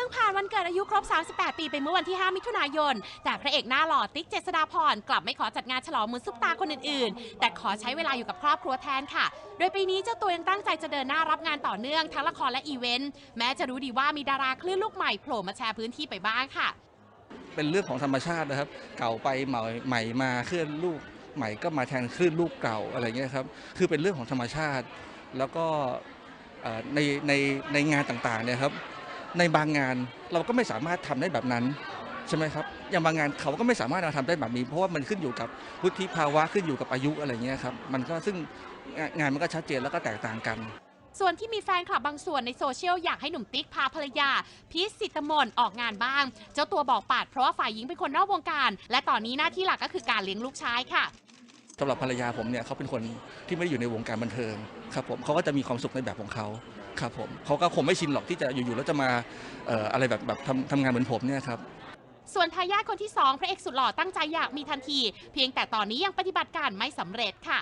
พิ่งผ่านวันเกิดอายุครบ 38 ปีไปเมื่อวันที่ 5 มิถุนายน แต่พระเอกหน้าหล่อติ๊กเจษฎาพรกลับไม่ขอจัดงานฉลองเหมือนซุปตาคนอื่นๆ แต่ขอใช้เวลาอยู่กับครอบครัวแทนค่ะ โดยปีนี้เจ้าตัวยังตั้งใจจะเดินหน้ารับงานต่อเนื่องทั้งละครและอีเวนต์ แม้จะรู้ดีว่ามีดาราคลื่นลูกใหม่โผล่มาแชร์พื้นที่ไปบ้างค่ะ เป็นเรื่องของธรรมชาตินะครับ เก่าไปใหม่ใหม่มาเคลื่อนลูกใหม่ก็มาแทนคลื่นลูกเก่าอะไรเงี้ยครับ คือเป็นเรื่องของธรรมชาติ แล้วก็ในในในงานต่างๆเนี่ยครับ ในบางงานเราก็ไม่สามารถทำได้แบบนั้นใช่ไหมครับอย่างบางงานเขาก็ไม่สามารถมาทำได้แบบนี้ เพราะว่ามันขึ้นอยู่กับวุฒิภาวะขึ้นอยู่กับอายุอะไรเงี้ยครับมันก็ซึ่งงานงานมันก็ชัดเจนแล้วก็แตกต่างกัน ส่วนที่มีแฟนคลับบางส่วนในโซเชียลอยากให้หนุ่มติ๊กพาภรรยาพีชสิตมนออกงานบ้าง เจ้าตัวบอกปาดเพราะว่าฝ่ายหญิงเป็นคนนอกวงการ และตอนนี้หน้าที่หลักก็คือการเลี้ยงลูกชายค่ะ สำหรับภรรยาผมเนี่ยเขาเป็นคนที่ไม่ได้อยู่ในวงการบันเทิงครับผมเขาก็จะมีความสุขในแบบของเขาครับผมเขาก็คงไม่ชินหรอกที่จะอยู่ๆแล้วจะมาเอ่ออะไรแบบแบบทำทำงานเหมือนผมเนี่ยครับส่วนทายาทคนที่ 2 พระเอกสุดหล่อตั้งใจอยากมีทันที เพียงแต่ตอนนี้ยังปฏิบัติการไม่สำเร็จค่ะ